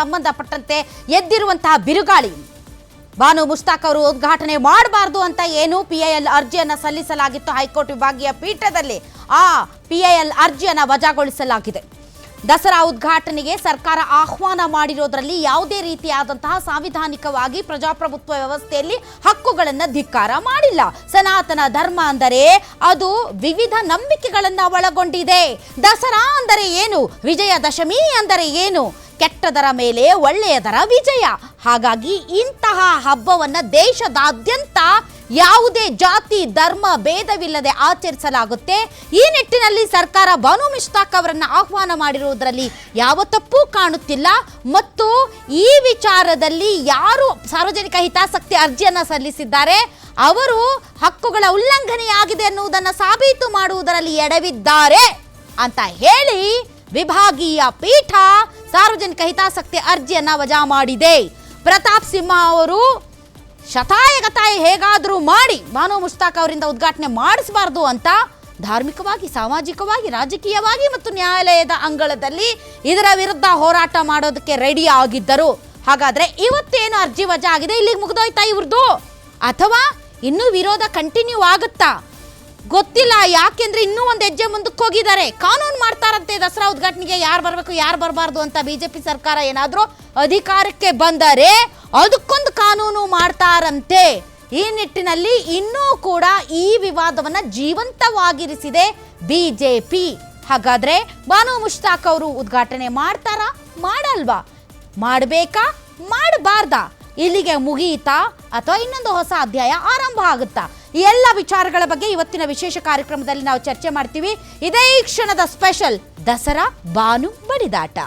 ಸಂಬಂಧಪಟ್ಟಂತೆ ಎದ್ದಿರುವಂತಹ ಬಿರುಗಾಳಿ. ಬಾನು ಮುಸ್ತಾಕ್ ಅವರು ಉದ್ಘಾಟನೆ ಮಾಡಬಾರ್ದು ಅಂತ ಏನು ಪಿಐಎಲ್ ಅರ್ಜಿಯನ್ನು ಸಲ್ಲಿಸಲಾಗಿತ್ತು ಹೈಕೋರ್ಟ್ ವಿಭಾಗೀಯ ಪೀಠದಲ್ಲಿ. ಆ ಪಿಐಎಲ್ ಅರ್ಜಿಯನ್ನು ವಜಾಗೊಳಿಸಲಾಗಿದೆ. ದಸರಾ ಉದ್ಘಾಟನೆಗೆ ಸರ್ಕಾರ ಆಹ್ವಾನ ಮಾಡಿರೋದರಲ್ಲಿ ಯಾವುದೇ ರೀತಿಯಾದಂತಹ ಸಾಂವಿಧಾನಿಕವಾಗಿ ಪ್ರಜಾಪ್ರಭುತ್ವ ವ್ಯವಸ್ಥೆಯಲ್ಲಿ ಹಕ್ಕುಗಳನ್ನು ಧಿಕ್ಕಾರ ಮಾಡಿಲ್ಲ. ಸನಾತನ ಧರ್ಮ ಅಂದರೆ ಅದು ವಿವಿಧ ನಂಬಿಕೆಗಳನ್ನು ಒಳಗೊಂಡಿದೆ. ದಸರಾ ಅಂದರೆ ಏನು? ವಿಜಯದಶಮಿ ಅಂದರೆ ಏನು? ಕೆಟ್ಟದರ ಮೇಲೆ ಒಳ್ಳೆಯದರ ವಿಜಯ. ಹಾಗಾಗಿ ಇಂತಹ ಹಬ್ಬವನ್ನು ದೇಶದಾದ್ಯಂತ ಯಾವುದೇ ಜಾತಿ, ಧರ್ಮ, ಭೇದವಿಲ್ಲದೆ ಆಚರಿಸಲಾಗುತ್ತೆ. ಈ ನಿಟ್ಟಿನಲ್ಲಿ ಸರ್ಕಾರ ಬಾನು ಮಿಶ್ತಾಕ್ ಅವರನ್ನು ಆಹ್ವಾನ ಮಾಡಿರುವುದರಲ್ಲಿ ಯಾವ ತಪ್ಪು ಕಾಣುತ್ತಿಲ್ಲ. ಮತ್ತು ಈ ವಿಚಾರದಲ್ಲಿ ಯಾರು ಸಾರ್ವಜನಿಕ ಹಿತಾಸಕ್ತಿ ಅರ್ಜಿಯನ್ನು ಸಲ್ಲಿಸಿದ್ದಾರೆ, ಅವರು ಹಕ್ಕುಗಳ ಉಲ್ಲಂಘನೆಯಾಗಿದೆ ಎನ್ನುವುದನ್ನು ಸಾಬೀತು ಮಾಡುವುದರಲ್ಲಿ ಎಡವಿದ್ದಾರೆ ಅಂತ ಹೇಳಿ ವಿಭಾಗೀಯ ಪೀಠ ಸಾರ್ವಜನಿಕ ಹಿತಾಸಕ್ತಿ ಅರ್ಜಿಯನ್ನ ವಜಾ ಮಾಡಿದೆ. ಪ್ರತಾಪ್ ಸಿಂಹ ಅವರು ಶತಾಯಗತಾಯ ಹೇಗಾದರೂ ಮಾಡಿ ಬಾನು ಮುಸ್ತಾಕ್ ಅವರಿಂದ ಉದ್ಘಾಟನೆ ಮಾಡಿಸಬಾರದು ಅಂತ ಧಾರ್ಮಿಕವಾಗಿ, ಸಾಮಾಜಿಕವಾಗಿ, ರಾಜಕೀಯವಾಗಿ ಮತ್ತು ನ್ಯಾಯಾಲಯದ ಅಂಗಳದಲ್ಲಿ ಇದರ ವಿರುದ್ಧ ಹೋರಾಟ ಮಾಡೋದಕ್ಕೆ ರೆಡಿ ಆಗಿದ್ದರು. ಹಾಗಾದ್ರೆ ಇವತ್ತೇನು ಅರ್ಜಿ ವಜಾ ಆಗಿದೆ? ಇಲ್ಲಿಗೆ ಮುಗಿದೋಯ್ತಾ ಇವ್ರದ್ದು ಅಥವಾ ಇನ್ನೂ ವಿರೋಧ ಕಂಟಿನ್ಯೂ ಆಗುತ್ತಾ? ಗೊತ್ತಿಲ್ಲ, ಯಾಕೆಂದ್ರೆ ಇನ್ನೂ ಒಂದು ಹೆಜ್ಜೆ ಮುಂದಕ್ಕೆ ಹೋಗಿದ್ದಾರೆ. ಕಾನೂನು ಮಾಡ್ತಾರಂತೆ ದಸರಾ ಉದ್ಘಾಟನೆಗೆ, ಯಾರು ಬರಬೇಕು, ಯಾರು ಬರಬಾರ್ದು ಅಂತ ಬಿಜೆಪಿ ಸರ್ಕಾರ ಏನಾದರೂ ಅಧಿಕಾರಕ್ಕೆ ಬಂದರೆ ಅದಕ್ಕೊಂದು ಕಾನೂನು ಮಾಡ್ತಾರಂತೆ. ಈ ನಿಟ್ಟಿನಲ್ಲಿ ಇನ್ನೂ ಕೂಡ ಈ ವಿವಾದವನ್ನು ಜೀವಂತವಾಗಿರಿಸಿದೆ ಬಿಜೆಪಿ. ಹಾಗಾದ್ರೆ ಬಾನು ಮುಷ್ತಾಕ್ ಅವರು ಉದ್ಘಾಟನೆ ಮಾಡ್ತಾರಾ? ಮಾಡಲ್ವಾ? ಮಾಡಬೇಕಾ? ಮಾಡಬಾರ್ದಾ? ಇಲ್ಲಿಗೆ ಮುಗಿಯಿತಾ? ಅಥವಾ ಇನ್ನೊಂದು ಹೊಸ ಅಧ್ಯಾಯ ಆರಂಭ ಆಗುತ್ತಾ? ಈ ಎಲ್ಲ ವಿಚಾರಗಳ ಬಗ್ಗೆ ಇವತ್ತಿನ ವಿಶೇಷ ಕಾರ್ಯಕ್ರಮದಲ್ಲಿ ನಾವು ಚರ್ಚೆ ಮಾಡ್ತೀವಿ. ಇದೇ ಕ್ಷಣದ ಸ್ಪೆಷಲ್ ದಸರಾ ಬಾನು ಬಡಿದಾಟ.